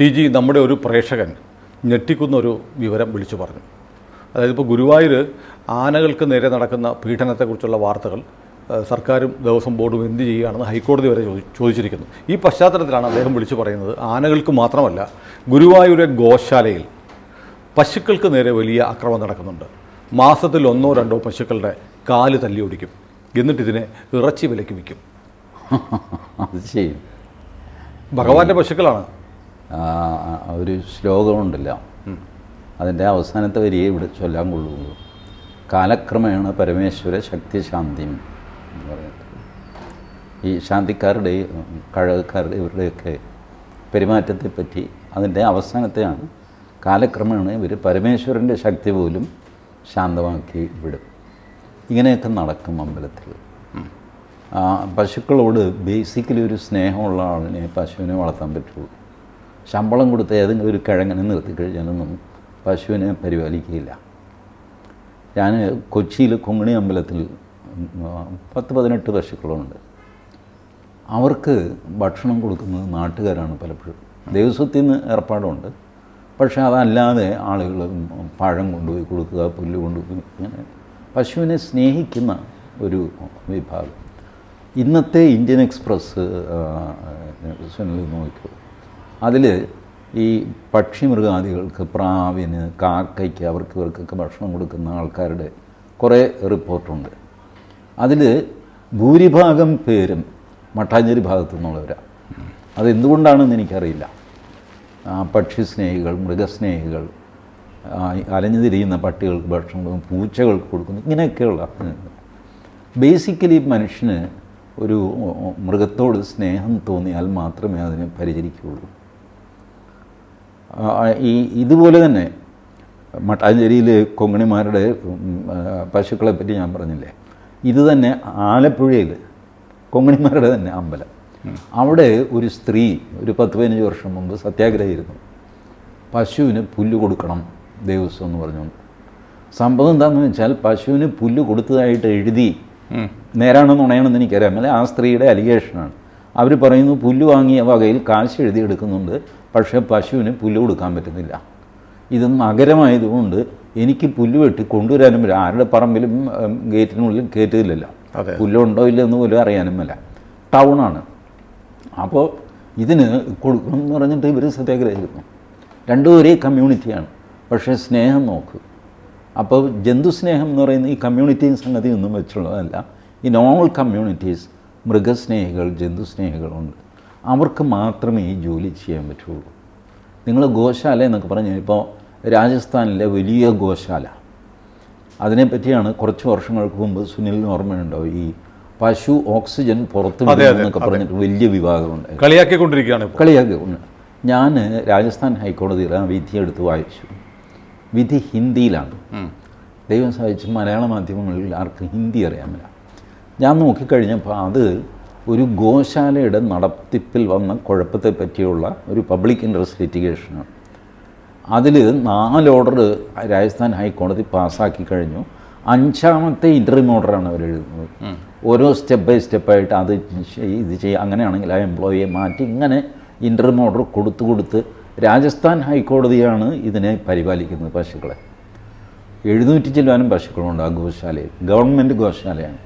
T G നമ്മുടെ ഒരു പ്രേക്ഷകൻ ഞെട്ടിക്കുന്നൊരു വിവരം വിളിച്ചു പറഞ്ഞു. അതായത് ഇപ്പോൾ ഗുരുവായൂർ ആനകൾക്ക് നേരെ നടക്കുന്ന പീഡനത്തെക്കുറിച്ചുള്ള വാർത്തകൾ സർക്കാരും ദേവസ്വം ബോർഡും എന്ത് ചെയ്യുകയാണെന്ന് ഹൈക്കോടതി വരെ ചോദിച്ചിരിക്കുന്നു. ഈ പശ്ചാത്തലത്തിലാണ് അദ്ദേഹം വിളിച്ചു പറയുന്നത്. ആനകൾക്ക് മാത്രമല്ല ഗുരുവായൂരെ ഗോശാലയിൽ പശുക്കൾക്ക് നേരെ വലിയ അക്രമം നടക്കുന്നുണ്ട്. മാസത്തിൽ ഒന്നോ രണ്ടോ പശുക്കളുടെ കാൽ തല്ലി ഒടിക്കും എന്നിട്ട് ഇതിനെ ഇറച്ചി വിലയ്ക്ക് വിൽക്കും. അത് ചെയ്യും ഭഗവാന്റെ പശുക്കളാണ്. ഒരു ശ്ലോകമുണ്ടല്ലോ. അതിന്റെ അവസാനത്തെ വരിയെ ഇവിടെ ചൊല്ലാൻ കൊള്ളുള്ളൂ. കാലക്രമേണ പരമേശ്വര ശക്തിശാന്തിയും എന്ന് പറയുന്നത്. ഈ ശാന്തിക്കാരുടെ കഴകക്കാരുടെ ഇവരുടെയൊക്കെ പെരുമാറ്റത്തെപ്പറ്റി അതിന്റെ അവസാനത്തെയാണ് കാലക്രമേണ ഇവർ പരമേശ്വരന്റെ ശക്തി പോലും ശാന്തമാക്കി വിടും. ഇങ്ങനെയൊക്കെ നടക്കും അമ്പലത്തിൽ. പശുക്കളോട് ബേസിക്കലി ഒരു സ്നേഹമുള്ള ആളിനെ പശുവിനെ വളർത്താൻ പറ്റുള്ളൂ. ശമ്പളം കൊടുത്ത് ഏതെങ്കിലും ഒരു കിഴങ്ങനെ നിർത്തി കഴിഞ്ഞാലൊന്നും പശുവിനെ പരിപാലിക്കുകയില്ല. ഞാൻ കൊച്ചിയിൽ കൊങ്ങിണി അമ്പലത്തിൽ പത്ത് പതിനെട്ട് പശുക്കളുണ്ട്. അവർക്ക് ഭക്ഷണം കൊടുക്കുന്നത് നാട്ടുകാരാണ് പലപ്പോഴും. ദേവസ്വത്തിൽ നിന്ന് ഏർപ്പാടുണ്ട്. പക്ഷേ അതല്ലാതെ ആളുകൾ പഴം കൊണ്ടുപോയി കൊടുക്കുക പുല്ല് കൊണ്ടുപോയി അങ്ങനെ പശുവിനെ സ്നേഹിക്കുന്ന ഒരു വിഭാഗം. ഇന്നത്തെ ഇന്ത്യൻ എക്സ്പ്രസ് സുനിൽ അതിൽ ഈ പക്ഷിമൃഗാദികൾക്ക് പ്രാവിന് കാക്കയ്ക്ക് അവർക്ക് ഇവർക്കൊക്കെ ഭക്ഷണം കൊടുക്കുന്ന ആൾക്കാരുടെ കുറേ റിപ്പോർട്ടുണ്ട്. അതിൽ ഭൂരിഭാഗം പേരും മട്ടാഞ്ചേരി ഭാഗത്തു നിന്നുള്ളവരാണ് അതെന്തുകൊണ്ടാണെന്ന് എനിക്കറിയില്ല. പക്ഷി സ്നേഹികൾ മൃഗസ്നേഹികൾ അലഞ്ഞു തിരിയുന്ന പട്ടികൾക്ക് ഭക്ഷണം പൂച്ചകൾക്ക് കൊടുക്കുന്നു ഇങ്ങനെയൊക്കെയുള്ള ബേസിക്കലി മനുഷ്യന് ഒരു മൃഗത്തോട് സ്നേഹം തോന്നിയാൽ മാത്രമേ അതിനെ പരിചരിക്കുകയുള്ളൂ. ഈ ഇതുപോലെ തന്നെ. മട്ടാഞ്ചേരിയിലെ കൊങ്ങണിമാരുടെ പശുക്കളെ പറ്റി ഞാൻ പറഞ്ഞില്ലേ? ഇത് തന്നെ ആലപ്പുഴയിൽ കൊങ്ങണിമാരുടെ തന്നെ അമ്പലം. അവിടെ ഒരു സ്ത്രീ ഒരു പത്ത് പതിനഞ്ച് വർഷം മുമ്പ് സത്യാഗ്രഹമായിരുന്നു. പശുവിന് പുല്ല് കൊടുക്കണം ദേവസ്വം എന്ന് പറഞ്ഞുകൊണ്ട് സംഭവം എന്താണെന്ന് വെച്ചാൽ പശുവിന് പുല്ല് കൊടുത്തതായിട്ട് എഴുതി നേരാണോ നുണയാണെന്ന് എനിക്കറിയാം. അല്ലെ ആ സ്ത്രീയുടെ അലിഗേഷനാണ്. അവർ പറയുന്നു പുല്ല് വാങ്ങിയ വകയിൽ കാശ് എഴുതി എടുക്കുന്നുണ്ട്. പക്ഷേ പശുവിന് പുല്ല് കൊടുക്കാൻ പറ്റുന്നില്ല. ഇത് നഗരമായതുകൊണ്ട് എനിക്ക് പുല്ല് വെട്ടി കൊണ്ടുവരാനും പറ്റില്ല. ആരുടെ പറമ്പിലും ഗേറ്റിനുള്ളിൽ കയറ്റില്ലല്ലോ. പുല്ലുണ്ടോ ഇല്ലെന്ന് പോലും അറിയാനും പറ്റില്ല ടൗണാണ്. അപ്പോൾ ഇതിന് കൊടുക്കണം എന്ന് പറഞ്ഞിട്ട് ഇവർ സത്യാഗ്രഹിക്കുന്നു രണ്ടും ഒരേ കമ്മ്യൂണിറ്റിയാണ്. പക്ഷേ സ്നേഹം നോക്ക്. അപ്പോൾ ജന്തുസ്നേഹം എന്ന് പറയുന്ന ഈ കമ്മ്യൂണിറ്റി സംഗതി ഒന്നും വെച്ചുള്ളതല്ല. ഈ നോർമൽ കമ്മ്യൂണിറ്റീസ് മൃഗസ്നേഹികൾ ജന്തുസ്നേഹികളുണ്ട്. അവർക്ക് മാത്രമേ ഈ ജോലി ചെയ്യാൻ പറ്റുള്ളൂ. നിങ്ങൾ ഗോശാല എന്നൊക്കെ പറഞ്ഞു ഇപ്പോൾ രാജസ്ഥാനിലെ വലിയ ഗോശാല. അതിനെപ്പറ്റിയാണ് കുറച്ച് വർഷങ്ങൾക്ക് മുമ്പ് സുനിലിന് ഓർമ്മയുണ്ടോ? ഈ പശു ഓക്സിജൻ പുറത്ത് എന്നൊക്കെ പറഞ്ഞിട്ട് വലിയ വിവാദമുണ്ട് കളിയാക്കിക്കൊണ്ടിരിക്കുകയാണ് കളിയാക്കിക്കൊണ്ട് കളിയാക്കി ഞാൻ രാജസ്ഥാൻ ഹൈക്കോടതിയിൽ ആ വിധി എടുത്ത് വായിച്ചു. വിധി ഹിന്ദിയിലാണ്. ദൈവം സഹായിച്ച് മലയാള മാധ്യമങ്ങളിൽ ആർക്കും ഹിന്ദി അറിയാമില്ല ഞാൻ നോക്കിക്കഴിഞ്ഞപ്പോൾ അത് ഒരു ഗോശാലയുടെ നടത്തിപ്പിൽ വന്ന കുഴപ്പത്തെ പറ്റിയുള്ള ഒരു പബ്ലിക് ഇൻട്രസ്റ്റ് ലിറ്റിഗേഷനാണ്. അതിൽ നാല് ഓർഡർ രാജസ്ഥാൻ ഹൈക്കോടതി പാസ്സാക്കി കഴിഞ്ഞു. അഞ്ചാമത്തെ ഇന്റർവ്യൂ ഓർഡറാണ് അവർ എഴുതുന്നത്. ഓരോ സ്റ്റെപ്പ് ബൈ സ്റ്റെപ്പായിട്ട് അത് ഇത് ചെയ്യുക അങ്ങനെയാണെങ്കിൽ ആ എംപ്ലോയിയെ മാറ്റി ഇങ്ങനെ ഇന്റർവ്യൂ ഓർഡർ കൊടുത്തു കൊടുത്ത് രാജസ്ഥാൻ ഹൈക്കോടതിയാണ് ഇതിനെ പരിപാലിക്കുന്നത് പശുക്കളെ. എഴുന്നൂറ്റി ചെല്ലുവാനും പശുക്കളുണ്ട് ആ ഗോശാലയിൽ. ഗവൺമെന്റ് ഗോശാലയാണ്.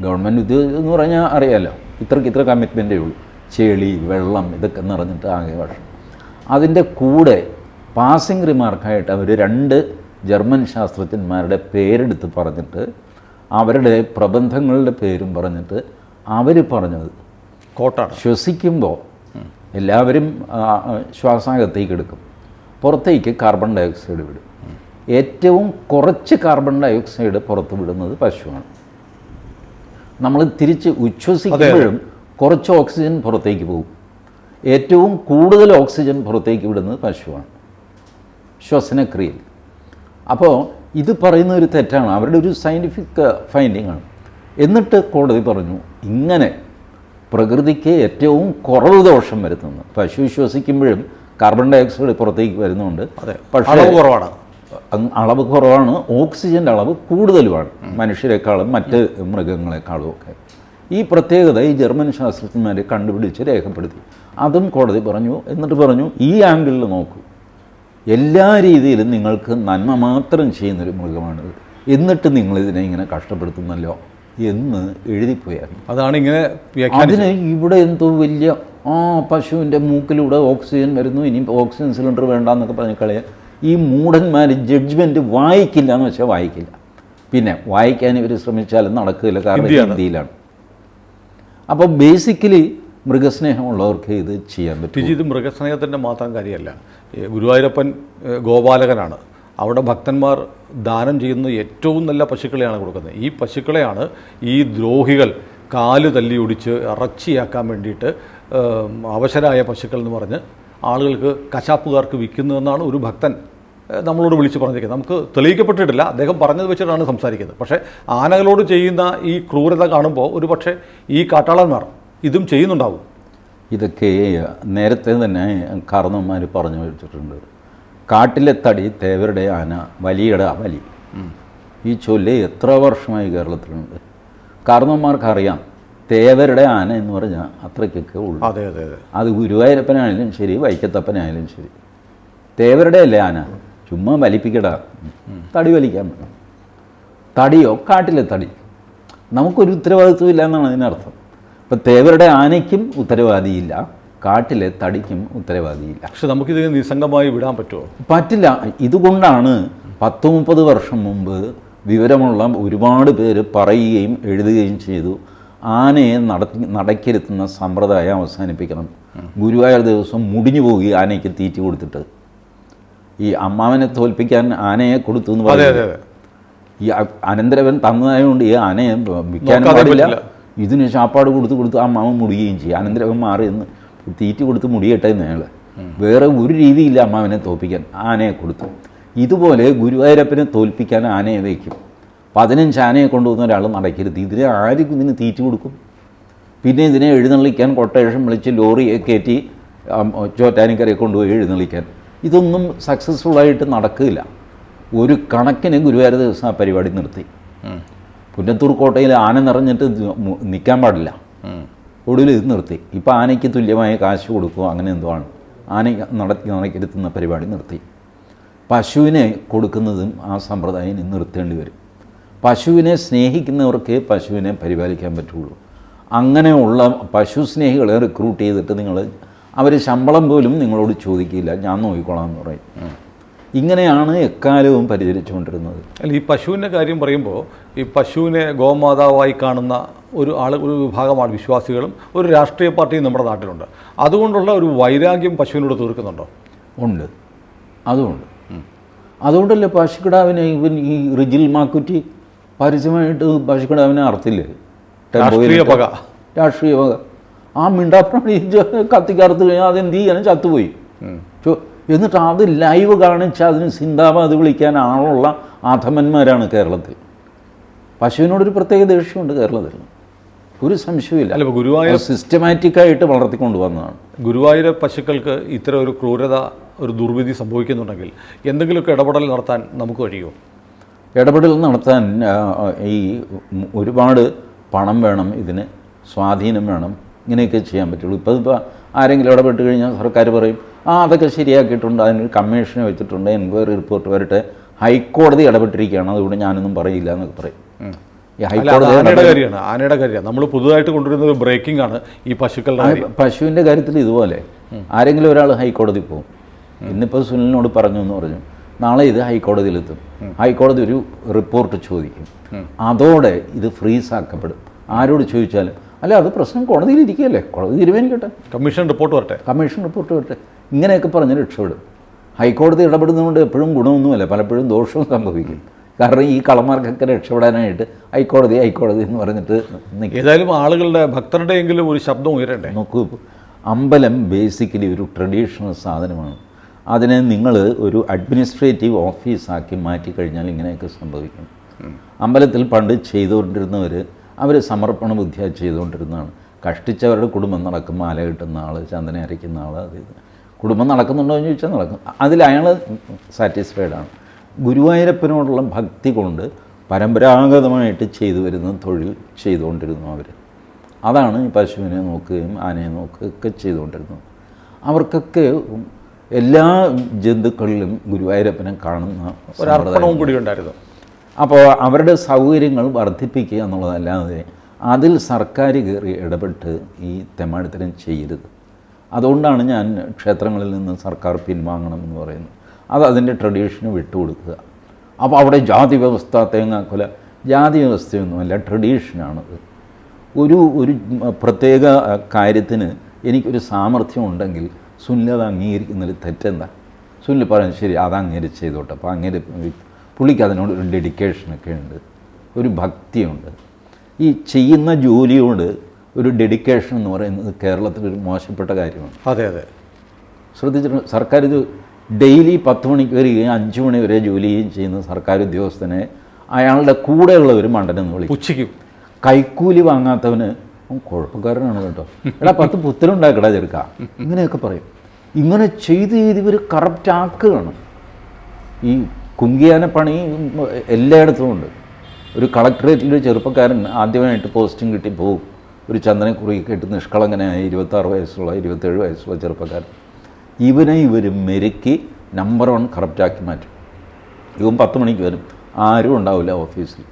ഗവൺമെന്റ് ഇത് എന്ന് പറഞ്ഞാൽ അറിയാലോ. ഇത്രയ്ക്ക് ഇത്ര കമ്മിറ്റ്മെന്റേ ഉള്ളൂ. ചെളി വെള്ളം ഇതൊക്കെ നിറഞ്ഞിട്ട് ആകെ വർഷം. അതിന്റെ കൂടെ പാസിംഗ് റിമാർക്കായിട്ട് അവർ രണ്ട് ജർമ്മൻ ശാസ്ത്രജ്ഞന്മാരുടെ പേരെടുത്ത് പറഞ്ഞിട്ട് അവരുടെ പ്രബന്ധങ്ങളുടെ പേരും പറഞ്ഞിട്ട് അവർ പറഞ്ഞത്. കോട്ടാണ്. ശ്വസിക്കുമ്പോൾ എല്ലാവരും ശ്വാസാകത്തേക്ക് എടുക്കും. പുറത്തേക്ക് കാർബൺ ഡയോക്സൈഡ് വിടും. ഏറ്റവും കുറച്ച് കാർബൺ ഡയോക്സൈഡ് പുറത്ത് വിടുന്നത് പശുവാണ്. നമ്മൾ തിരിച്ച് ഉച്ഛ്വസിക്കുമ്പോഴും കുറച്ച് ഓക്സിജൻ പുറത്തേക്ക് പോകും. ഏറ്റവും കൂടുതൽ ഓക്സിജൻ പുറത്തേക്ക് വിടുന്നത് പശുവാണ്. ശ്വസനക്രിയയിൽ. അപ്പോൾ ഇത് പറയുന്ന ഒരു തെറ്റാണ്. അവരുടെ ഒരു സയന്റിഫിക് ഫൈൻഡിങ് ആണ്. എന്നിട്ട് കോടതി പറഞ്ഞു ഇങ്ങനെ പ്രകൃതിക്ക് ഏറ്റവും കുറവ് ദോഷം വരുത്തുന്നത് പശു ശ്വസിക്കുമ്പോഴും കാർബൺ ഡയോക്സൈഡ് പുറത്തേക്ക് വരുന്നുണ്ട്. അതെ പക്ഷേ കുറവാണ്. അളവ് കുറവാണ് ഓക്സിജന്റെ അളവ് കൂടുതലുമാണ് മനുഷ്യരെക്കാളും മറ്റ് മൃഗങ്ങളെക്കാളും ഒക്കെ. ഈ പ്രത്യേകത ഈ ജർമ്മൻ ശാസ്ത്രജ്ഞന്മാർ കണ്ടുപിടിച്ച് രേഖപ്പെടുത്തി. അതും കോടതി പറഞ്ഞു. എന്നിട്ട് പറഞ്ഞു ഈ ആംഗിളിൽ നോക്കൂ. എല്ലാ രീതിയിലും നിങ്ങൾക്ക് നന്മ മാത്രം ചെയ്യുന്നൊരു മൃഗമാണിത്. എന്നിട്ട് നിങ്ങളിതിനെ ഇങ്ങനെ കഷ്ടപ്പെടുത്തുന്നല്ലോ എന്ന് എഴുതിപ്പോയാൽ അതാണ് ഇങ്ങനെ അതിന് ഇവിടെ എന്തോ വലിയ ആ പശുവിന്റെ മൂക്കിലൂടെ ഓക്സിജൻ വരുന്നു ഇനി ഓക്സിജൻ സിലിണ്ടർ വേണ്ടാന്നൊക്കെ പറഞ്ഞ് കളയാൻ ഈ മൂഢന്മാർ ജഡ്ജ്മെന്റ് വായിക്കില്ല എന്ന് വെച്ചാൽ വായിക്കില്ല. പിന്നെ വായിക്കാൻ ഇവർ ശ്രമിച്ചാലും നടക്കില്ല കാരണം ഹിന്ദിയിലാണ്. അപ്പോൾ ബേസിക്കലി മൃഗസ്നേഹമുള്ളവർക്ക് ഇത് ചെയ്യാൻ പറ്റും. ഇത് മൃഗസ്നേഹത്തിന്റെ മാത്രം കാര്യമല്ല. ഗുരുവായൂരപ്പൻ ഗോപാലകനാണ്. അവിടെ ഭക്തന്മാർ ദാനം ചെയ്യുന്ന ഏറ്റവും നല്ല പശുക്കളെയാണ് കൊടുക്കുന്നത്. ഈ പശുക്കളെയാണ് ഈ ദ്രോഹികൾ കാൽ തല്ലി ഒടിച്ച് ഇറച്ചിയാക്കാൻ വേണ്ടിയിട്ട് അവശരായ പശുക്കൾ എന്ന് പറഞ്ഞ് ആളുകൾക്ക് കശാപ്പുകാർക്ക് വിൽക്കുന്നതെന്നാണ് ഒരു ഭക്തൻ നമ്മളോട് വിളിച്ച് പറഞ്ഞിരിക്കുന്നത്. നമുക്ക് തെളിയിക്കപ്പെട്ടിട്ടില്ല. അദ്ദേഹം പറഞ്ഞത് വെച്ചിട്ടാണ് സംസാരിക്കുന്നത്. പക്ഷേ ആനകളോട് ചെയ്യുന്ന ഈ ക്രൂരത കാണുമ്പോൾ ഒരു പക്ഷേ ഈ കാട്ടാളന്മാർ ഇതും ചെയ്യുന്നുണ്ടാവും. ഇതൊക്കെ നേരത്തെ തന്നെ കാരണവന്മാർ പറഞ്ഞു വെച്ചിട്ടുണ്ട്. കാട്ടിലെ തടി തേവരുടെ ആന വലിയുടെ വലി. ഈ ചൊല്ല് എത്ര വർഷമായി കേരളത്തിലുണ്ട്. കാരണവന്മാർക്ക് അറിയാം തേവരുടെ ആന എന്ന് പറഞ്ഞാൽ അത്രയ്ക്കൊക്കെ ഉള്ളു. അതെ അതെ അതെ. അത് ഗുരുവായൂരപ്പനായാലും ശരി വൈക്കത്തപ്പനായാലും ശരി. തേവരുടെ അല്ലേ ആന? ചുമ്മാ വലിപ്പിക്കടാ. തടി വലിക്കാൻ പറ്റും. തടിയോ? കാട്ടിലെ തടി. നമുക്കൊരു ഉത്തരവാദിത്വം ഇല്ല എന്നാണ് അതിനർത്ഥം. ഇപ്പം തേവരുടെ ആനയ്ക്കും ഉത്തരവാദിയില്ല കാട്ടിലെ തടിക്കും ഉത്തരവാദിയില്ല. പക്ഷെ നമുക്കിത് നിസ്സംഗമായി വിടാൻ പറ്റുമോ? പറ്റില്ല. ഇതുകൊണ്ടാണ് പത്ത് മുപ്പത് വർഷം മുമ്പ് വിവരമുള്ള ഒരുപാട് പേര് പറയുകയും എഴുതുകയും ചെയ്തു ആനയെ നടത്തി നടക്കിരുത്തുന്ന സമ്പ്രദായം അവസാനിപ്പിക്കണം. ഗുരുവായൂർ ദിവസം മുടിഞ്ഞു പോയി ആനയ്ക്ക് തീറ്റി കൊടുത്തിട്ട്. ഈ അമ്മാവനെ തോൽപ്പിക്കാൻ ആനയെ കൊടുത്തു എന്ന് പറയുന്നത്. ഈ അനന്തരവൻ തന്നതായതുകൊണ്ട് ഈ ആനയെ വിൽക്കാൻ നോക്കാതെ പാടില്ല. ഇതിന് ചാപ്പാട് കൊടുത്ത് കൊടുത്ത് ആ അമ്മാവൻ മുടിയുകയും ചെയ്യും. അനന്തരവൻ മാറി എന്ന് തീറ്റി കൊടുത്ത് മുടിയട്ടെ ഞങ്ങൾ വേറെ ഒരു രീതിയില്ല അമ്മാവനെ തോൽപ്പിക്കാൻ ആനയെ കൊടുത്തു. ഇതുപോലെ ഗുരുവായൂരപ്പനെ തോൽപ്പിക്കാൻ ആനയെ വയ്ക്കും. പതിനഞ്ച് ആനയെ കൊണ്ടുവന്ന ഒരാൾ നടക്കരുത്. ഇതിനെ ആരും ഇതിന് തീറ്റി കൊടുക്കും? പിന്നെ ഇതിനെ എഴുന്നള്ളിക്കാൻ കൊട്ടേഷൻ വിളിച്ച് ലോറിയെ കയറ്റി ചോറ്റാനിക്കരയെ കൊണ്ടുപോയി എഴുന്നള്ളിക്കാൻ. ഇതൊന്നും സക്സസ്ഫുള്ളായിട്ട് നടക്കില്ല ഒരു കണക്കിന് ഗുരുവായൂർ ദിവസം ആ പരിപാടി നിർത്തി. പുന്നത്തൂർ കോട്ടയിൽ ആന നിറഞ്ഞിട്ട് നിൽക്കാൻ പാടില്ല. ഒടുവിൽ ഇത് നിർത്തി. ഇപ്പം ആനയ്ക്ക് തുല്യമായ കാശ് കൊടുക്കുക അങ്ങനെ എന്തോ ആണ്. ആന നടത്തി നടക്കിരുത്തുന്ന പരിപാടി നിർത്തി. പശുവിനെ കൊടുക്കുന്നതും ആ സമ്പ്രദായം നിർത്തേണ്ടി വരും. പശുവിനെ സ്നേഹിക്കുന്നവർക്ക് പശുവിനെ പരിപാലിക്കാൻ പറ്റുള്ളൂ. അങ്ങനെയുള്ള പശു സ്നേഹികളെ റിക്രൂട്ട് ചെയ്തിട്ട് നിങ്ങൾ അവർ ശമ്പളം പോലും നിങ്ങളോട് ചോദിക്കില്ല. ഞാൻ നോക്കിക്കോളാം എന്ന് പറയും. ഇങ്ങനെയാണ് എക്കാലവും പരിചരിച്ചുകൊണ്ടിരുന്നത്. അല്ല ഈ പശുവിന്റെ കാര്യം പറയുമ്പോൾ ഈ പശുവിനെ ഗോമാതാവായി കാണുന്ന ഒരു ആൾ ഒരു വിഭാഗമാണ് വിശ്വാസികളും ഒരു രാഷ്ട്രീയ പാർട്ടിയും നമ്മുടെ നാട്ടിലുണ്ട്. അതുകൊണ്ടുള്ള ഒരു വൈരാഗ്യം പശുവിനോട് തീർക്കുന്നുണ്ടോ? ഉണ്ട്. അതുകൊണ്ട്. അതുകൊണ്ടല്ലേ പശുക്കിടാവിനെ ഇവൻ ഈ റിജിൽ മാക്കുറ്റി പരസ്യമായിട്ട് പശുക്കിടാവിനെ അർത്തില്ലേ രാഷ്ട്രീയ പക. രാഷ്ട്രീയ പക. ആ മിണ്ടാപ്രാണി കത്തിക്കറുത്ത് കഴിഞ്ഞാൽ അതെന്ത് ചെയ്യാനും ചത്തുപോയി. ചോ- എന്നിട്ട് അത് ലൈവ് കാണിച്ച് അതിന് സിന്ദാബാദ് വിളിക്കാൻ ആളുള്ള അധമന്മാരാണ് കേരളത്തിൽ. പശുവിനോടൊരു പ്രത്യേക ദേഷ്യമുണ്ട് കേരളത്തിൽ. ഒരു സംശയമില്ല അല്ല ഗുരുവായൂർ സിസ്റ്റമാറ്റിക്കായിട്ട് വളർത്തിക്കൊണ്ട് വന്നതാണ് ഗുരുവായൂർ പശുക്കൾക്ക് ഇത്ര ഒരു ക്രൂരത ഒരു ദുർവിധി സംഭവിക്കുന്നുണ്ടെങ്കിൽ എന്തെങ്കിലുമൊക്കെ ഇടപെടൽ നടത്താൻ നമുക്ക് കഴിയുമോ? ഇടപെടൽ നടത്താൻ ഈ ഒരുപാട് പണം വേണം ഇതിന് സ്വാധീനം വേണം. ഇങ്ങനെയൊക്കെ ചെയ്യാൻ പറ്റുള്ളൂ. ഇപ്പോൾ ഇപ്പോൾ ആരെങ്കിലും ഇടപെട്ട് കഴിഞ്ഞാൽ സർക്കാർ പറയും ആ അതൊക്കെ ശരിയാക്കിയിട്ടുണ്ട്. അതിനൊരു കമ്മീഷനെ വെച്ചിട്ടുണ്ട്. എൻക്വയറി റിപ്പോർട്ട് വരട്ടെ. ഹൈക്കോടതി ഇടപെട്ടിരിക്കുകയാണ്. അതുകൊണ്ട് ഞാനൊന്നും പറയില്ല എന്നൊക്കെ പറയും. ഈ ഹൈക്കോടതി ആനയുടെ കാര്യമാണ്. ആനയുടെ കാര്യമാണ്. നമ്മൾ പുതുതായിട്ട് കൊണ്ടുവരുന്ന ഒരു ബ്രേക്കിംഗ് ആണ് ഈ പശുക്കളുടെ കാര്യം. പശുവിന്റെ കാര്യത്തിൽ ഇതുപോലെ. ആരെങ്കിലും ഒരാൾ ഹൈക്കോടതി പോകും. ഇന്നിപ്പോ സുനിലിനോട് പറഞ്ഞു എന്ന് പറഞ്ഞു. നാളെ ഇത് ഹൈക്കോടതിയിലെത്തും. ഹൈക്കോടതി ഒരു റിപ്പോർട്ട് ചോദിക്കും. അതോടെ ഇത് ഫ്രീസ് ആക്കപ്പെടും ആരോട് ചോദിച്ചാലും അല്ല അത് പ്രശ്നം കോടതിയിൽ ഇരിക്കുകയല്ലേ? കോടതി തീരുമാനിക്കട്ടെ. കമ്മീഷൻ റിപ്പോർട്ട് വരട്ടെ. കമ്മീഷൻ റിപ്പോർട്ട് വരട്ടെ. ഇങ്ങനെയൊക്കെ പറഞ്ഞ് രക്ഷപ്പെടും. ഹൈക്കോടതി ഇടപെടുന്നതുകൊണ്ട് എപ്പോഴും ഗുണമൊന്നുമല്ല പലപ്പോഴും ദോഷവും സംഭവിക്കും. കാരണം ഈ കളമാർക്കൊക്കെ രക്ഷപ്പെടാനായിട്ട് ഹൈക്കോടതി ഹൈക്കോടതി എന്ന് പറഞ്ഞിട്ട് ഏതായാലും ആളുകളുടെ ഭക്തരുടെയെങ്കിലും ഒരു ശബ്ദം ഉയരട്ടെ. നോക്കൂ അമ്പലം ബേസിക്കലി ഒരു ട്രഡീഷണൽ സാധനമാണ്. അതിനെ നിങ്ങൾ ഒരു അഡ്മിനിസ്ട്രേറ്റീവ് ഓഫീസാക്കി മാറ്റിക്കഴിഞ്ഞാൽ ഇങ്ങനെയൊക്കെ സംഭവിക്കണം അമ്പലത്തിൽ പണ്ട് ചെയ്തുകൊണ്ടിരുന്നവർ അവർ സമർപ്പണ ബുദ്ധിയ ചെയ്തുകൊണ്ടിരുന്നതാണ്. കഷ്ടിച്ചവരുടെ കുടുംബം നടക്കും മാല കിട്ടുന്ന ആൾ ചന്ദന അരയ്ക്കുന്ന ആൾ അത് ഇത്. കുടുംബം നടക്കുന്നുണ്ടോ എന്ന് ചോദിച്ചാൽ നടക്കും. അതിൽ അയാൾ സാറ്റിസ്ഫൈഡ് ആണ്. ഗുരുവായൂരപ്പനോടുള്ള ഭക്തി കൊണ്ട് പരമ്പരാഗതമായിട്ട് ചെയ്തു വരുന്ന തൊഴിൽ ചെയ്തുകൊണ്ടിരുന്നു അവർ അതാണ് ഈ പശുവിനെ നോക്കുകയും ആനയെ നോക്കുകയൊക്കെ ചെയ്തുകൊണ്ടിരുന്നത്. അവർക്കൊക്കെ എല്ലാ ജന്തുക്കളിലും ഗുരുവായൂരപ്പനെ കാണുന്ന ഒരു അർപ്പണവും കൂടി ഉണ്ടായിരുന്നു. അപ്പോൾ അവരുടെ സൗകര്യങ്ങൾ വർദ്ധിപ്പിക്കുക എന്നുള്ളതല്ലാതെ അതിൽ സർക്കാർ കയറി ഇടപെട്ട് ഈ തെമ്മാടിത്തരം ചെയ്യരുത് അതുകൊണ്ടാണ് ഞാൻ ക്ഷേത്രങ്ങളിൽ നിന്ന് സർക്കാർ പിൻവാങ്ങണം എന്ന് പറയുന്നത്. അത് അതിന്റെ ട്രഡീഷന് വിട്ടുകൊടുക്കുക അപ്പോൾ അവിടെ ജാതി വ്യവസ്ഥ തേങ്ങാക്കൊല ജാതി വ്യവസ്ഥയൊന്നുമല്ല ട്രഡീഷനാണത് ഒരു ഒരു പ്രത്യേക കാര്യത്തിന് എനിക്കൊരു സാമർഥ്യം ഉണ്ടെങ്കിൽ സുനിൽ അത് അംഗീകരിക്കുന്നതിൽ തെറ്റെന്താ? സുനിൽ പറഞ്ഞു ശരി അത് അംഗീകരിച്ച് ചെയ്തോട്ടെ. അപ്പോൾ അങ്ങനെ പുള്ളിക്ക് അതിനോട് ഒരു ഡെഡിക്കേഷനൊക്കെ ഉണ്ട്. ഒരു ഭക്തിയുണ്ട്. ഈ ചെയ്യുന്ന ജോലിയോട് ഒരു ഡെഡിക്കേഷൻ എന്ന് പറയുന്നത് കേരളത്തിൽ ഒരു മോശപ്പെട്ട കാര്യമാണ്. അതെ അതെ. ശ്രദ്ധിച്ചിട്ടുണ്ട് സർക്കാർ ഇത് ഡെയിലി പത്ത് മണിക്ക് വരികയും അഞ്ച് മണി വരെ ജോലി ചെയ്യുന്ന സർക്കാർ ഉദ്യോഗസ്ഥനെ അയാളുടെ കൂടെയുള്ള ഒരു മണ്ടനെന്ന് വിളിക്കും. ഉച്ചയ്ക്കും കൈക്കൂലി വാങ്ങാത്തവന് കുഴപ്പക്കാരനാണ് കേട്ടോ. എടാ പത്ത് പുത്തലുണ്ടാക്കടാ ചെറുക്ക. ഇങ്ങനെയൊക്കെ പറയും. ഇങ്ങനെ ചെയ്ത് ചെയ്ത് ഇവർ കറപ്റ്റ് ആക്കുകയാണ്. ഈ കുങ്കിയാന പണി എല്ലായിടത്തും ഉണ്ട്. ഒരു കളക്ടറേറ്റിൽ ഒരു ചെറുപ്പക്കാരൻ ആദ്യമായിട്ട് പോസ്റ്റിംഗ് കിട്ടി പോകും ഒരു ചന്ദനക്കുറി കേട്ട് നിഷ്കളങ്കനായ ഇരുപത്താറ് വയസ്സുള്ള ഇരുപത്തേഴ് വയസ്സുള്ള ചെറുപ്പക്കാരൻ. ഇവനെ ഇവർ മെരുക്കി നമ്പർ വൺ കറപ്റ്റാക്കി മാറ്റും. ഇവൻ പത്ത് മണിക്ക് വരും. ആരും ഉണ്ടാവില്ല ഓഫീസിൽ.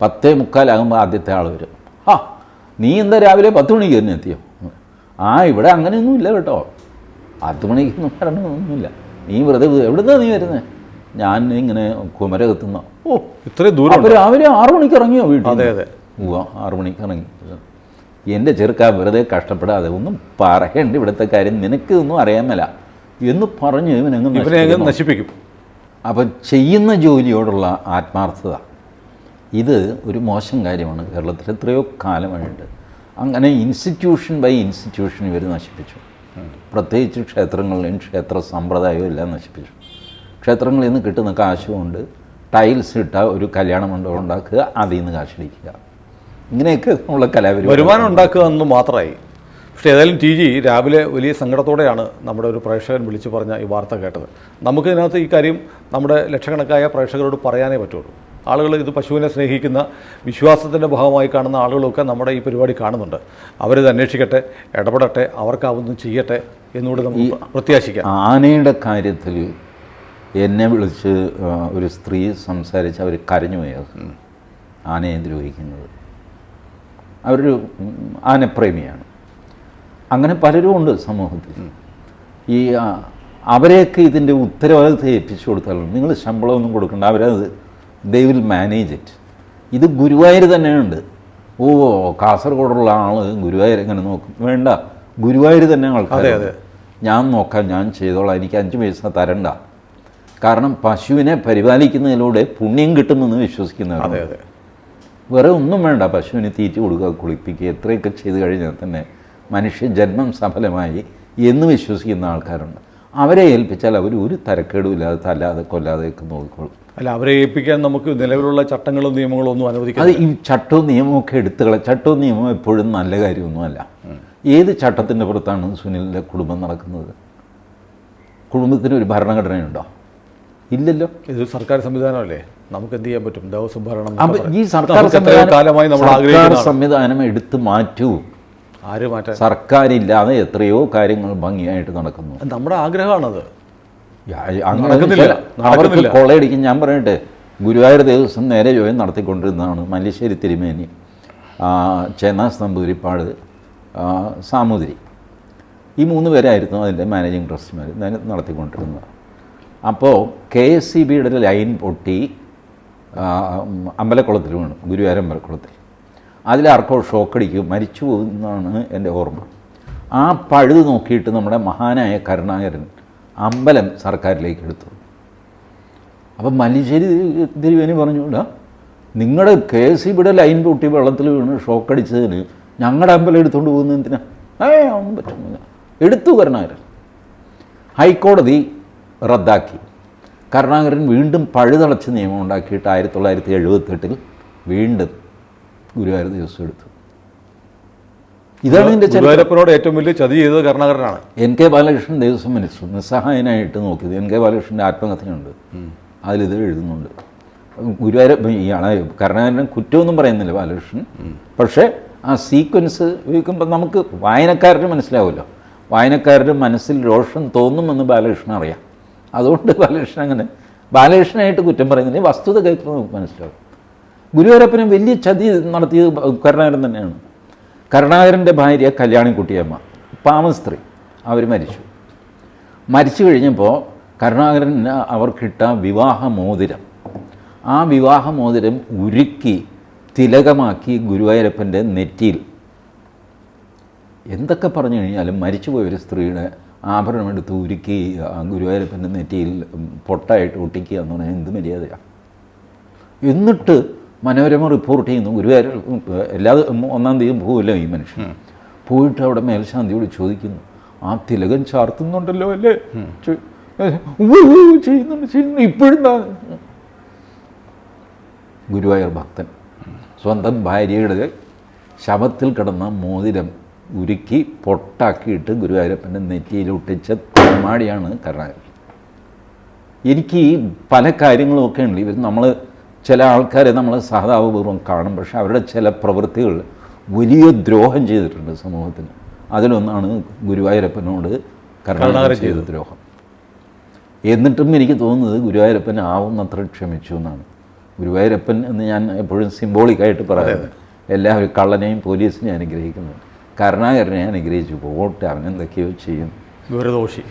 പത്തേ മുക്കാലാകുമ്പോൾ ആദ്യത്തെ ആൾ വരും. ആ നീ എന്താ രാവിലെ പത്ത് മണിക്ക് തന്നെ എത്തിയോ? ആ ഇവിടെ അങ്ങനെയൊന്നുമില്ല കേട്ടോ. പത്ത് മണിക്കൊന്നും വരണമെന്നൊന്നുമില്ല. നീ വെറുതെ എവിടുന്നാ നീ വരുന്നത് ഞാൻ ഇങ്ങനെ കുമരകത്തുന്ന ഓ ഇത്രയും ദൂരം അപ്പോൾ രാവിലെ ആറു മണിക്ക് ഇറങ്ങിയോ വീട്ടിൽ അതെ, അതെ. ഉവ്വ ആറു മണിക്ക് ഇറങ്ങി. എന്റെ ചെറുക്ക വെറുതെ കഷ്ടപ്പെടാതെ ഒന്നും പറയണ്ട ഇവിടുത്തെ കാര്യം നിനക്ക് ഒന്നും അറിയാൻ മേല. എന്ന് പറഞ്ഞ് ഇവനങ്ങ് നശിപ്പിക്കും. അപ്പം ചെയ്യുന്ന ജോലിയോടുള്ള ആത്മാർത്ഥത. ഇത് ഒരു മോശം കാര്യമാണ്. കേരളത്തിൽ എത്രയോ കാലമായിട്ട് അങ്ങനെ ഇൻസ്റ്റിറ്റ്യൂഷൻ ബൈ ഇൻസ്റ്റിറ്റ്യൂഷൻ ഇവർ നശിപ്പിച്ചു. പ്രത്യേകിച്ച് ക്ഷേത്രങ്ങളിലെയും ക്ഷേത്ര സമ്പ്രദായവും എല്ലാം നശിപ്പിച്ചു. ക്ഷേത്രങ്ങളിൽ നിന്ന് കിട്ടുന്ന കാശ് കൊണ്ട് ടൈൽസ് ഇട്ട ഒരു കല്യാണ മണ്ഡപം ഉണ്ടാക്കുക അതിൽ നിന്ന് കാശടിക്കുക. ഇങ്ങനെയൊക്കെ ഉള്ള കലാപരിപാടി വരുമാനം ഉണ്ടാക്കുക എന്ന് മാത്രമായി. പക്ഷേ ഏതായാലും ടി ജി രാവിലെ വലിയ സങ്കടത്തോടെയാണ് നമ്മുടെ ഒരു പ്രേക്ഷകൻ വിളിച്ചു പറഞ്ഞ ഈ വാർത്ത കേട്ടത്. നമുക്ക് ഇതിനകത്ത് ഈ കാര്യം നമ്മുടെ ലക്ഷക്കണക്കായ പ്രേക്ഷകരോട് പറയാനേ പറ്റുള്ളൂ. ആളുകൾ ഇത് പശുവിനെ സ്നേഹിക്കുന്ന വിശ്വാസത്തിന്റെ ഭാഗമായി കാണുന്ന ആളുകളൊക്കെ നമ്മുടെ ഈ പരിപാടി കാണുന്നുണ്ട്. അവരിത് അന്വേഷിക്കട്ടെ ഇടപെടട്ടെ അവർക്കാവുന്നു ചെയ്യട്ടെ എന്നുകൂടി നമുക്ക് പ്രത്യാശിക്കാം. ആനയുടെ കാര്യത്തിൽ എന്നെ വിളിച്ച് ഒരു സ്ത്രീ സംസാരിച്ച് അവർ കരഞ്ഞു പോയത് ആനയെ ദ്രോഹിക്കുന്നത്. അവരൊരു ആനപ്രേമിയാണ്. അങ്ങനെ പലരും ഉണ്ട് സമൂഹത്തിൽ. ഈ അവരെയൊക്കെ ഇതിന്റെ ഉത്തരവാദിത്തം ഏൽപ്പിച്ചു കൊടുത്താലും നിങ്ങൾ ശമ്പളമൊന്നും കൊടുക്കണ്ട. അവരത് ദേ വിൽ മാനേജ് ഇറ്റ് ഇത് ഗുരുവായൂർ തന്നെയുണ്ട്. ഓ കാസർഗോഡുള്ള ആൾ ഗുരുവായൂർ എങ്ങനെ നോക്കും. വേണ്ട ഗുരുവായൂർ തന്നെ ആൾക്കാർ. ഞാൻ നോക്കാം ഞാൻ ചെയ്തോളാം. എനിക്ക് അഞ്ച് പൈസ തരണ്ട. കാരണം പശുവിനെ പരിപാലിക്കുന്നതിലൂടെ പുണ്യം കിട്ടുമെന്ന് വിശ്വസിക്കുന്നവരാണ്. അതെ അതെ. വേറെ ഒന്നും വേണ്ട പശുവിന് തീറ്റ കൊടുക്കുക കുളിപ്പിക്കുക എത്രയൊക്കെ ചെയ്ത് കഴിഞ്ഞാൽ തന്നെ മനുഷ്യ ജന്മം സഫലമായി എന്ന് വിശ്വസിക്കുന്ന ആൾക്കാരുണ്ട്. അവരെ ഏൽപ്പിച്ചാൽ അവർ ഒരു തരക്കേടും ഇല്ലാതെ തല്ലാതെ കൊല്ലാതെയൊക്കെ നോക്കിക്കോളും. അല്ല അവരെ ഏൽപ്പിക്കാൻ നമുക്ക് നിലവിലുള്ള ചട്ടങ്ങളും നിയമങ്ങളും ഒന്നും അത് ഈ ചട്ടവും നിയമവും ഒക്കെ എടുത്തുകള ചട്ടവും നിയമവും എപ്പോഴും നല്ല കാര്യമൊന്നുമല്ല ഏത് ചട്ടത്തിന്റെ പുറത്താണ് സുനിലിന്റെ കുടുംബം നടക്കുന്നത്? കുടുംബത്തിന് ഒരു ഭരണഘടനയുണ്ടോ? ഇല്ലല്ലോ. ഇത് സർക്കാർ സംവിധാനമല്ലേ? നമുക്ക് എന്ത് ചെയ്യാൻ പറ്റും? ദേവസ്വം ഭരണം ഈ സർക്കാർ സംവിധാനമായി കാലമായി നമ്മൾ ആഗ്രഹിക്കുന്ന സംവിധാനം എടുത്തു മാറ്റൂ. ആര് മാറ്റാൻ? സർക്കാരില്ലാതെ എത്രയോ കാര്യങ്ങൾ ഭംഗിയായിട്ട് നടക്കുന്നു. നമ്മുടെ ആഗ്രഹമാണത്. അവർക്ക്. കൊള്ളയടിക്കും ഞാൻ പറയട്ടെ ഗുരുവായൂർ ദേവസ്വം നേരെ ജോയം നടത്തിക്കൊണ്ടിരുന്നതാണ്. മല്ലിശ്ശേരി തിരുമേനി ചേന്നാസ് നമ്പൂതിരിപ്പാട് സാമൂതിരി. ഈ മൂന്ന് പേരായിരുന്നു അതിന്റെ മാനേജിങ് ട്രസ്റ്റിമാർ നടത്തിക്കൊണ്ടിരുന്നത്. അപ്പോൾ കെ എസ് സി ബിയുടെ ഒരു ലൈൻ പൊട്ടി അമ്പലക്കുളത്തിൽ വീണു ഗുരുവായൂർ അമ്പലക്കുളത്തിൽ. അതിലാർക്കോ ഷോക്കടിക്കും മരിച്ചു പോകുന്നതാണ് എന്റെ ഓർമ്മ. ആ പഴുത് നോക്കിയിട്ട് നമ്മുടെ മഹാനായ കരുണാകരൻ അമ്പലം സർക്കാരിലേക്ക് എടുത്തു. അപ്പം മല്ലിശ്ശേരി തിരുവേനി പറഞ്ഞുകൂടാ "ഡാ, നിങ്ങളുടെ കെ എസ് സി ബിയുടെ ലൈൻ പൊട്ടി വെള്ളത്തിൽ വീണ് ഷോക്കടിച്ചതിന് ഞങ്ങളുടെ അമ്പലം എടുത്തുകൊണ്ട് പോകുന്നത് എന്തിനാ? ഏ ഒന്നും പറ്റുന്നില്ല എടുത്തു കരുണാകരൻ. ഹൈക്കോടതി റദ്ദാക്കി. കരുണാകരൻ വീണ്ടും പഴുതടച്ച് നിയമം ഉണ്ടാക്കിയിട്ട് ആയിരത്തി തൊള്ളായിരത്തി എഴുപത്തെട്ടിൽ വീണ്ടും ഗുരുവായൂർ ദിവസം എടുത്തു. ഇതാണ് ഇതിന്റെ ഗുരുവായൂരപ്പനോട് ഏറ്റവും വലിയ ചതി ചെയ്തത് കരുണാകരനാണ്. N K Balakrishnan Devaswom minister നിസ്സഹായനായിട്ട് നോക്കിയത് എൻ കെ ബാലകൃഷ്ണന്റെ ആത്മകഥയുണ്ട്. അതിലിത് എഴുതുന്നുണ്ട്. ഗുരുവായൂർ ആണ് കരുണാകരൻ കുറ്റമൊന്നും പറയുന്നില്ല ബാലകൃഷ്ണൻ. പക്ഷേ ആ സീക്വൻസ് ഉപയോഗിക്കുമ്പോൾ നമുക്ക് വായനക്കാരന് മനസ്സിലാവുമല്ലോ. വായനക്കാരുടെ മനസ്സിൽ രോഷം തോന്നുമെന്ന് ബാലകൃഷ്ണൻ അറിയാം. അതുകൊണ്ട് ബാലകൃഷ്ണൻ അങ്ങനെ ബാലകൃഷ്ണനായിട്ട് കുറ്റം പറയുന്നില്ല. വസ്തുത കേൾക്കുമ്പോൾ നമുക്ക് മനസ്സിലാവും. ഗുരുവരപ്പനും വലിയ ചതി നടത്തിയത് കരുണാകരൻ തന്നെയാണ്. കരുണാകരന്റെ ഭാര്യ കല്യാണിക്കുട്ടിയമ്മ പാമ സ്ത്രീ. അവർ മരിച്ചു. മരിച്ചു കഴിഞ്ഞപ്പോൾ കരുണാകരൻ അവർക്കിട്ട വിവാഹമോതിരം. ആ വിവാഹമോതിരം ഉരുക്കി തിലകമാക്കി ഗുരുവായൂരപ്പന്റെ നെറ്റിയിൽ. എന്തൊക്കെ പറഞ്ഞു കഴിഞ്ഞാലും മരിച്ചുപോയ ഒരു സ്ത്രീയുടെ ആഭരണം എടുത്ത് ഉരുക്കി ഗുരുവായൂരപ്പന്റെ നെറ്റിയിൽ പൊട്ടായിട്ട് ഒട്ടിക്കുക എന്ന് പറഞ്ഞാൽ എന്ത് മര്യാദയാണ് എന്നിട്ട് മനോരമ റിപ്പോർട്ട് ചെയ്യുന്നു ഗുരുവായൂർ എല്ലാ ഒന്നാം തീയതി പോവില്ല ഈ മനുഷ്യൻ. പോയിട്ട് അവിടെ മേൽശാന്തിയോട് ചോദിക്കുന്നു ആ തിലകൻ ചാർത്തുന്നുണ്ടല്ലോ അല്ലേ? ചെയ്യുന്നുണ്ട് ചെയ്യുന്നു ഇപ്പോഴും ഗുരുവായൂർ ഭക്തൻ സ്വന്തം ഭാര്യയുടെ ശവത്തിൽ കിടന്ന മോതിരം ഉരുക്കി പൊട്ടാക്കിയിട്ട് ഗുരുവായൂരപ്പന്റെ നെറ്റിയിൽ ഒട്ടിച്ച തെമ്മാടിയാണ് കരുണാകരൻ. എനിക്ക് ഈ പല കാര്യങ്ങളുമൊക്കെ ഉണ്ട്. ഇവർ നമ്മൾ ചില ആൾക്കാരെ നമ്മൾ സഹതാപപൂർവം കാണും. പക്ഷെ അവരുടെ ചില പ്രവൃത്തികൾ വലിയ ദ്രോഹം ചെയ്തിട്ടുണ്ട് സമൂഹത്തിന്. അതിലൊന്നാണ് ഗുരുവായൂരപ്പനോട് കരുണാകരൻ ചെയ്ത ദ്രോഹം. എന്നിട്ടും എനിക്ക് തോന്നുന്നത് ഗുരുവായൂരപ്പൻ ആവുന്നത്ര ക്ഷമിച്ചു എന്നാണ്. ഗുരുവായൂരപ്പൻ എന്ന് ഞാൻ എപ്പോഴും സിംബോളിക്കായിട്ട് പറയുന്നത് എല്ലാവരും കള്ളനെയും പോലീസിനെയും അനുഗ്രഹിക്കുന്നത് കരുണാകരനെ അനുഗ്രഹിച്ചു. പോകട്ടെ അവൻ എന്തൊക്കെയോ ചെയ്യും. ഗുരുദോഷി.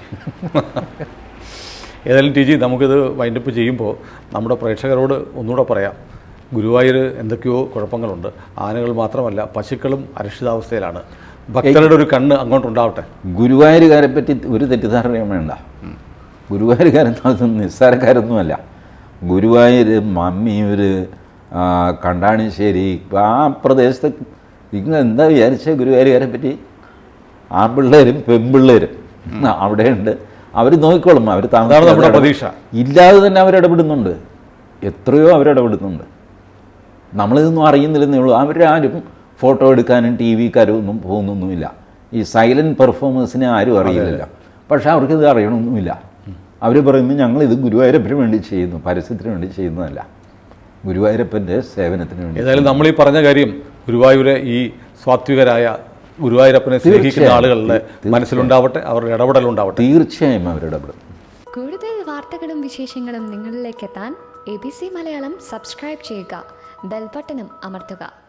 ഏതായാലും ടി ജി നമുക്കിത് വൈൻഡപ്പ് ചെയ്യുമ്പോൾ നമ്മുടെ പ്രേക്ഷകരോട് ഒന്നുകൂടെ പറയാം. ഗുരുവായൂർ എന്തൊക്കെയോ കുഴപ്പങ്ങളുണ്ട്. ആനകൾ മാത്രമല്ല പശുക്കളും അരക്ഷിതാവസ്ഥയിലാണ്. ഭക്തരുടെ ഒരു കണ്ണ് അങ്ങോട്ടുണ്ടാവട്ടെ. ഗുരുവായൂരുകാരെ പറ്റി ഒരു തെറ്റിദ്ധാരണയും വേണ്ട. ഗുരുവായൂരുകാരൻ നിസ്സാരക്കാരൊന്നുമല്ല. ഗുരുവായൂർ മമ്മിയൂർ കണ്ടാണിശ്ശേരി ആ പ്രദേശത്ത് നിങ്ങൾ എന്താ വിചാരിച്ച ഗുരുവായൂരുകാരെ പറ്റി? ആൺപിള്ളേരും പെൺപിള്ളേരും. അവിടെയുണ്ട്. അവർ നോക്കിക്കോളും അവർ താങ്കളുടെ പ്രതീക്ഷ. ഇല്ലാതെ തന്നെ അവരിടപെടുന്നുണ്ട് എത്രയോ അവരിടപെടുന്നുണ്ട് നമ്മളിതൊന്നും അറിയുന്നില്ലെന്നേ ഉള്ളൂ. അവരാരും ഫോട്ടോ എടുക്കാനും ടി വിക്കാരും ഒന്നും പോകുന്നൊന്നുമില്ല. ഈ സൈലന്റ് പെർഫോമൻസിനെ ആരും അറിയില്ല പക്ഷേ അവർക്കിത് അറിയണമൊന്നുമില്ല. അവർ പറയുന്നു ഞങ്ങളിത് ഗുരുവായൂരപ്പന് വേണ്ടി ചെയ്യുന്നു പരസ്യത്തിന് വേണ്ടി ചെയ്യുന്നതല്ല. ഗുരുവായൂരപ്പന്റെ സേവനത്തിന് വേണ്ടി ഏതായാലും നമ്മൾ ഈ പറഞ്ഞ കാര്യം ഗുരുവായൂരെ ഈ സ്വാത്വികരായ ഗുരുവായൂരപ്പനെ സ്നേഹിക്കുന്ന. ആളുകളുടെ മനസ്സിലുണ്ടാവട്ടെ അവരുടെ ഇടപെടലുണ്ടാവട്ടെ. തീർച്ചയായും അവരുടെ കൂടുതൽ വാർത്തകളും വിശേഷങ്ങളും നിങ്ങളിലേക്ക് എത്താൻ A B C Malayalam subscribe ചെയ്യുക. ബെൽബട്ടനും അമർത്തുക.